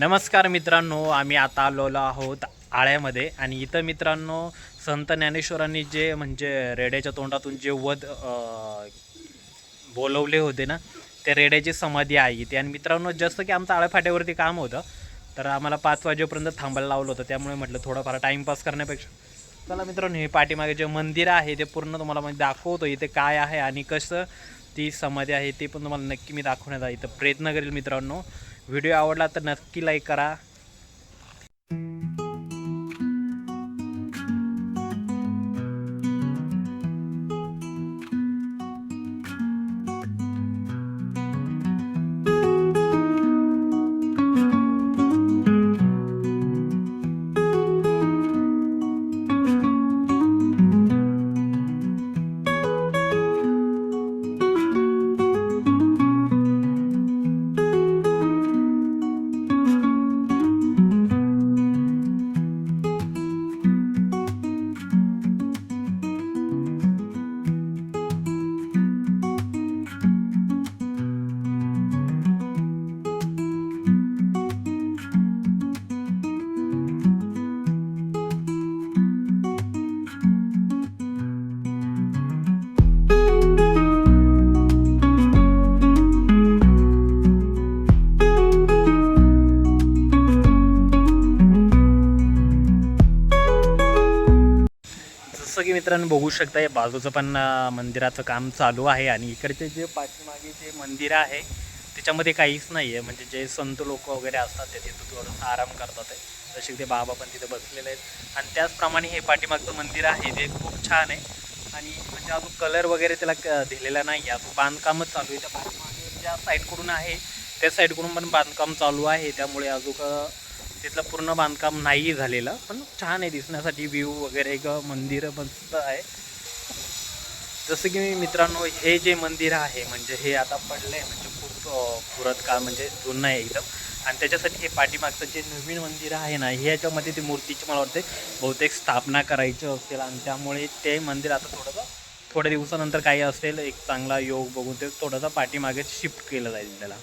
नमस्कार मित्रांनो आम्ही आता आलेलो आहोत आळ्यामध्ये. आणि इथं मित्रांनो संत ज्ञानेश्वरांनी जे म्हणजे रेड्याच्या तोंडातून जे वध बोलवले होते ना ते रेड्याची समाधी आहे इथे. आणि मित्रांनो जसं की आमचं आळ्या फाट्यावरती काम होतं तर आम्हाला पाच वाजेपर्यंत थांबायला लावलं होतं. त्यामुळे म्हटलं थोडंफार टाईमपास करण्यापेक्षा. चला मित्रांनो हे पाठीमागे जे मंदिर आहे ते पूर्ण तुम्हाला म्हणजे दाखवतो इथे काय आहे आणि कसं ती समाधी आहे ते पण तुम्हाला नक्की मी दाखवण्याचा इथं प्रयत्न करेल मित्रांनो. व्हिडिओ आवडला तर नक्की लाईक करा. जसं की मित्रांनो बघू शकता या बाजूचं पण मंदिराचं काम चालू आहे आणि इकडचे जे पाठीमागे जे मंदिर आहे त्याच्यामध्ये काहीच नाही आहे म्हणजे जे संत लोक वगैरे असतात ते तिथं थोडंसं आराम करतात आहे. जसे ते बाबा पण तिथे बसलेले आहेत. आणि त्याचप्रमाणे हे पाठीमागचं मंदिर आहे ते खूप छान आहे. आणि म्हणजे अजून कलर वगैरे त्याला क- दिलेला नाही आहे. अजून बांधकामच चालू आहे. त्या पाठीमागे ज्या साईडकडून आहे त्या साईडकडून पण बांधकाम चालू आहे. त्यामुळे अजून तिथलं पूर्ण बांधकाम नाही झालेलं पण छान आहे दिसण्यासाठी व्ह्यू वगैरे. एक मंदिर मस्त आहे. जसं की मी मित्रांनो हे जे मंदिर आहे म्हणजे हे आता पडलं आहे म्हणजे खूप पुरत काळ म्हणजे जुनं आहे एकदम. आणि त्याच्यासाठी हे पाठीमागचं जे नवीन मंदिर आहे ना ह्याच्यामध्ये ती मूर्तीची मला वाटते बहुतेक स्थापना करायची असेल आणि त्यामुळे ते मंदिर आता थोडंसं थोड्या दिवसानंतर काही असेल एक चांगला योग बघून ते थोडंसं पाठीमागे शिफ्ट केलं जाईल त्याला.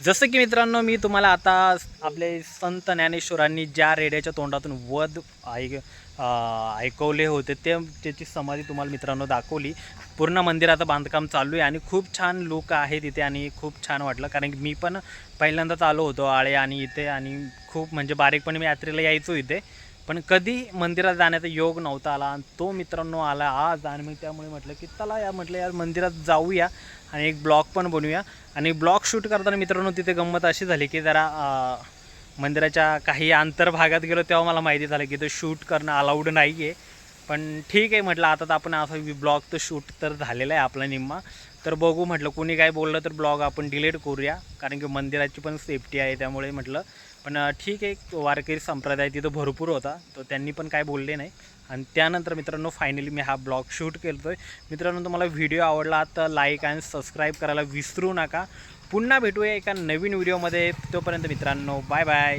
जसं की मित्रांनो मी तुम्हाला आता आपले संत ज्ञानेश्वरांनी ज्या रेड्याच्या तोंडातून वध ऐक ऐकवले होते ते त्याची समाधी तुम्हाला मित्रांनो दाखवली. पूर्ण मंदिराचं बांधकाम चालू आहे आणि खूप छान लोक आहे तिथे आणि खूप छान वाटलं. कारण की मी पण पहिल्यांदाच आलो होतो आळे आणि इथे आणि खूप म्हणजे बारीकपणे मी यात्रेला यायचो इथे. पण कधी मंदिरात जाण्याचा योग नव्हता आला आणि तो मित्रांनो आला आज आणि मी त्यामुळे म्हटलं की चला या म्हटलं यार मंदिरात जाऊया आणि एक ब्लॉग पण बनवूया. आणि ब्लॉग शूट करताना मित्रांनो तिथे गंमत अशी झाली की जरा मंदिराच्या काही अंतर्भागात गेलो तेव्हा मला माहिती झालं की ते शूट करणं अलाउड नाही आहे पण ठीक आहे म्हटलं आता तर आपण असं ब्लॉग तर शूट तर झालेला आहे आपला निम्मा. तर बघू म्हटलं कोणी काय बोललं तर ब्लॉग आपण डिलीट करूया. कारण की मंदिराची पण सेफ्टी आहे त्यामुळे म्हटलं पण ठीक आहे वारकरी संप्रदाय तिथं भरपूर होता. तर त्यांनी पण काय बोलले नाही. आणि त्यानंतर मित्रांनो फायनली मी हा ब्लॉग शूट केलो आहे मित्रांनो तुम्हाला व्हिडिओ आवडला तर लाईक आणि सबस्क्राईब करायला विसरू नका. पुन्हा भेटूया एका नवीन व्हिडिओमध्ये तोपर्यंत मित्रांनो बाय बाय